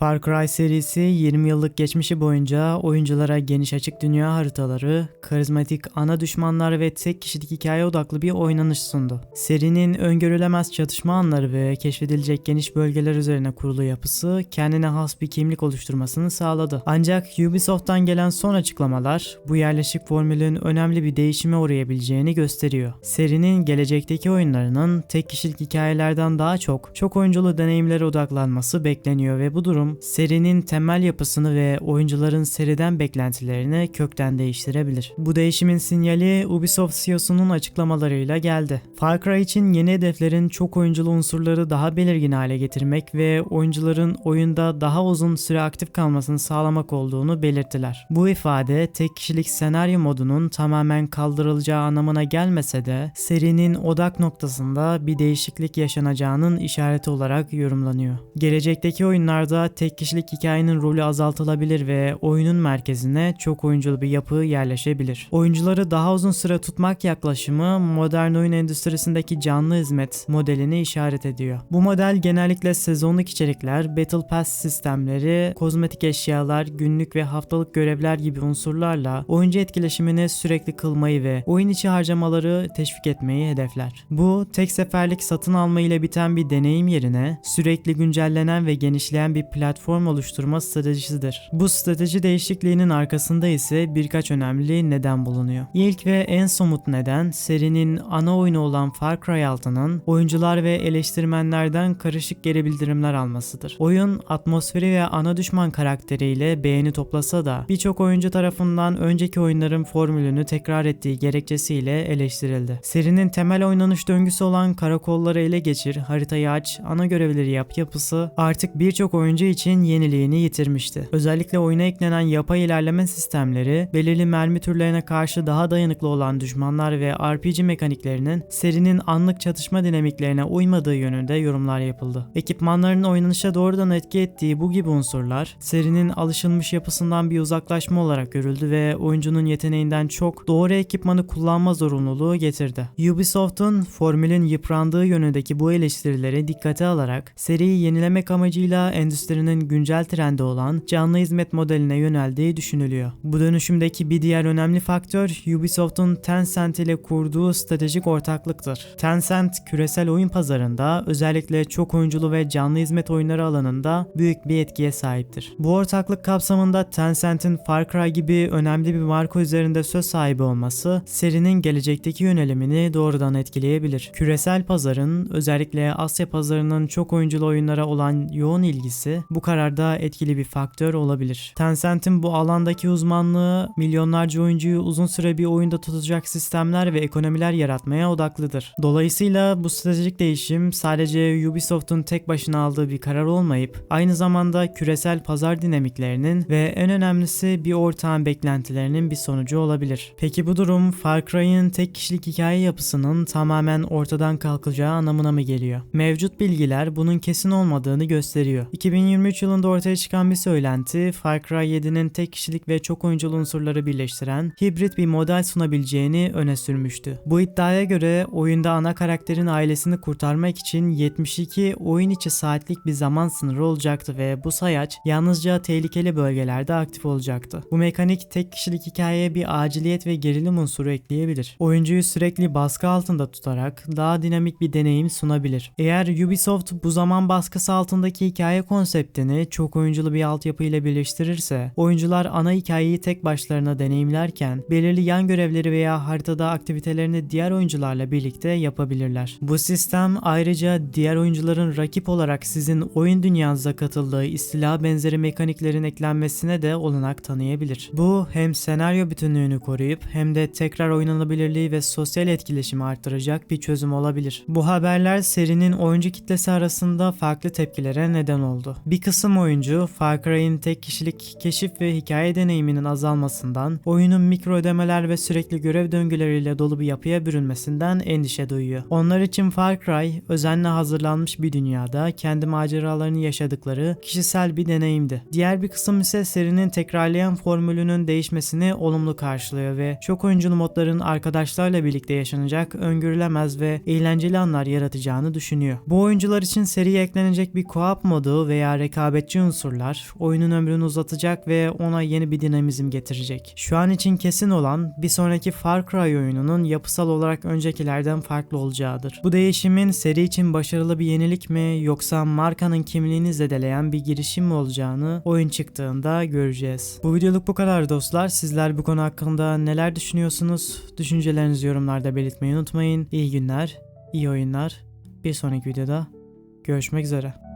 Far Cry serisi 20 yıllık geçmişi boyunca oyunculara geniş açık dünya haritaları, karizmatik ana düşmanlar ve tek kişilik hikaye odaklı bir oynanış sundu. Serinin öngörülemez çatışma anları ve keşfedilecek geniş bölgeler üzerine kurulu yapısı kendine has bir kimlik oluşturmasını sağladı. Ancak Ubisoft'tan gelen son açıklamalar bu yerleşik formülün önemli bir değişime uğrayabileceğini gösteriyor. Serinin gelecekteki oyunlarının tek kişilik hikayelerden daha çok çok oyunculu deneyimlere odaklanması bekleniyor ve bu durum serinin temel yapısını ve oyuncuların seriden beklentilerini kökten değiştirebilir. Bu değişimin sinyali Ubisoft CEO'sunun açıklamalarıyla geldi. Far Cry için yeni hedeflerin çok oyunculu unsurları daha belirgin hale getirmek ve oyuncuların oyunda daha uzun süre aktif kalmasını sağlamak olduğunu belirttiler. Bu ifade tek kişilik senaryo modunun tamamen kaldırılacağı anlamına gelmese de serinin odak noktasında bir değişiklik yaşanacağının işareti olarak yorumlanıyor. Gelecekteki oyunlarda tek kişilik hikayenin rolü azaltılabilir ve oyunun merkezine çok oyunculu bir yapı yerleşebilir. Oyuncuları daha uzun süre tutmak yaklaşımı modern oyun endüstrisindeki canlı hizmet modelini işaret ediyor. Bu model genellikle sezonluk içerikler, Battle Pass sistemleri, kozmetik eşyalar, günlük ve haftalık görevler gibi unsurlarla oyuncu etkileşimini sürekli kılmayı ve oyun içi harcamaları teşvik etmeyi hedefler. Bu tek seferlik satın alma ile biten bir deneyim yerine sürekli güncellenen ve genişleyen bir platform oluşturma stratejisidir. Bu strateji değişikliğinin arkasında ise birkaç önemli neden bulunuyor. İlk ve en somut neden serinin ana oyunu olan Far Cry 6'nın oyuncular ve eleştirmenlerden karışık geri bildirimler almasıdır. Oyun atmosferi ve ana düşman karakteriyle beğeni toplasa da birçok oyuncu tarafından önceki oyunların formülünü tekrar ettiği gerekçesiyle eleştirildi. Serinin temel oynanış döngüsü olan karakolları ele geçir, haritayı aç, ana görevleri yap yapısı artık birçok oyuncu için yeniliğini yitirmişti. Özellikle oyuna eklenen yapay ilerleme sistemleri, belirli mermi türlerine karşı daha dayanıklı olan düşmanlar ve RPG mekaniklerinin serinin anlık çatışma dinamiklerine uymadığı yönünde yorumlar yapıldı. Ekipmanların oynanışa doğrudan etki ettiği bu gibi unsurlar serinin alışılmış yapısından bir uzaklaşma olarak görüldü ve oyuncunun yeteneğinden çok doğru ekipmanı kullanma zorunluluğu getirdi. Ubisoft'un formülün yıprandığı yönündeki bu eleştirileri dikkate alarak seriyi yenilemek amacıyla endüstrinin güncel trendi olan canlı hizmet modeline yöneldiği düşünülüyor. Bu dönüşümdeki bir diğer önemli faktör Ubisoft'un Tencent ile kurduğu stratejik ortaklıktır. Tencent küresel oyun pazarında özellikle çok oyunculu ve canlı hizmet oyunları alanında büyük bir etkiye sahiptir. Bu ortaklık kapsamında Tencent'in Far Cry gibi önemli bir marka üzerinde söz sahibi olması serinin gelecekteki yönelimini doğrudan etkileyebilir. Küresel pazarın özellikle Asya pazarının çok oyunculu oyunlara olan yoğun ilgisi bu kararda etkili bir faktör olabilir. Tencent'in bu alandaki uzmanlığı milyonlarca oyuncuyu uzun süre bir oyunda tutacak sistemler ve ekonomiler yaratmaya odaklıdır. Dolayısıyla bu stratejik değişim sadece Ubisoft'un tek başına aldığı bir karar olmayıp aynı zamanda küresel pazar dinamiklerinin ve en önemlisi bir ortağın beklentilerinin bir sonucu olabilir. Peki bu durum Far Cry'ın tek kişilik hikaye yapısının tamamen ortadan kalkacağı anlamına mı geliyor? Mevcut bilgiler bunun kesin olmadığını gösteriyor. 2023 yılında ortaya çıkan bir söylenti Far Cry 7'nin tek kişilik ve çok oyunculu unsurları birleştiren hibrit bir model sunabileceğini öne sürmüştü. Bu iddiaya göre oyunda ana karakterin ailesini kurtarmak için 72 oyun içi saatlik bir zaman sınırı olacaktı ve bu sayaç yalnızca tehlikeli bölgelerde aktif olacaktı. Bu mekanik tek kişilik hikayeye bir aciliyet ve gerilim unsuru ekleyebilir. Oyuncuyu sürekli baskı altında tutarak daha dinamik bir deneyim sunabilir. Eğer Ubisoft bu zaman baskısı altındaki hikaye konseptini çok oyunculu bir altyapı ile birleştirirse, oyuncular ana hikayeyi tek başlarına deneyimlerken belirli yan görevleri veya haritada aktivitelerini diğer oyuncularla birlikte yapabilirler. Bu sistem ayrıca diğer oyuncuların rakip olarak sizin oyun dünyanıza katıldığı istila benzeri mekaniklerin eklenmesine de olanak tanıyabilir. Bu hem senaryo bütünlüğünü koruyup hem de tekrar oynanabilirliği ve sosyal etkileşimi arttıracak bir çözüm olabilir. Bu haberler serinin oyuncu kitlesi arasında farklı tepkilere neden oldu. Bir kısım oyuncu Far Cry'in tek kişilik keşif ve hikaye deneyiminin azalmasından, oyunun mikro ödemeler ve sürekli görev döngüleriyle dolu bir yapıya bürünmesinden endişe duyuyor. Onlar için Far Cry özenle hazırlanmış bir dünyada kendi maceralarını yaşadıkları kişisel bir deneyimdi. Diğer bir kısım ise serinin tekrarlayan formülünün değişmesini olumlu karşılıyor ve çok oyunculu modların arkadaşlarla birlikte yaşanacak öngörülemez ve eğlenceli anlar yaratacağını düşünüyor. Bu oyuncular için seriye eklenecek bir co-op modu veya rekabetçi unsurlar oyunun ömrünü uzatacak ve ona yeni bir dinamizm getirecek. Şu an için kesin olan bir sonraki Far Cry oyununun yapısal olarak öncekilerden farklı olacağıdır. Bu değişimin seri için başarılı bir yenilik mi yoksa markanın kimliğini zedeleyen bir girişim mi olacağını oyun çıktığında göreceğiz. Bu videoluk bu kadar dostlar. Sizler bu konu hakkında neler düşünüyorsunuz? Düşüncelerinizi yorumlarda belirtmeyi unutmayın. İyi günler, iyi oyunlar. Bir sonraki videoda görüşmek üzere.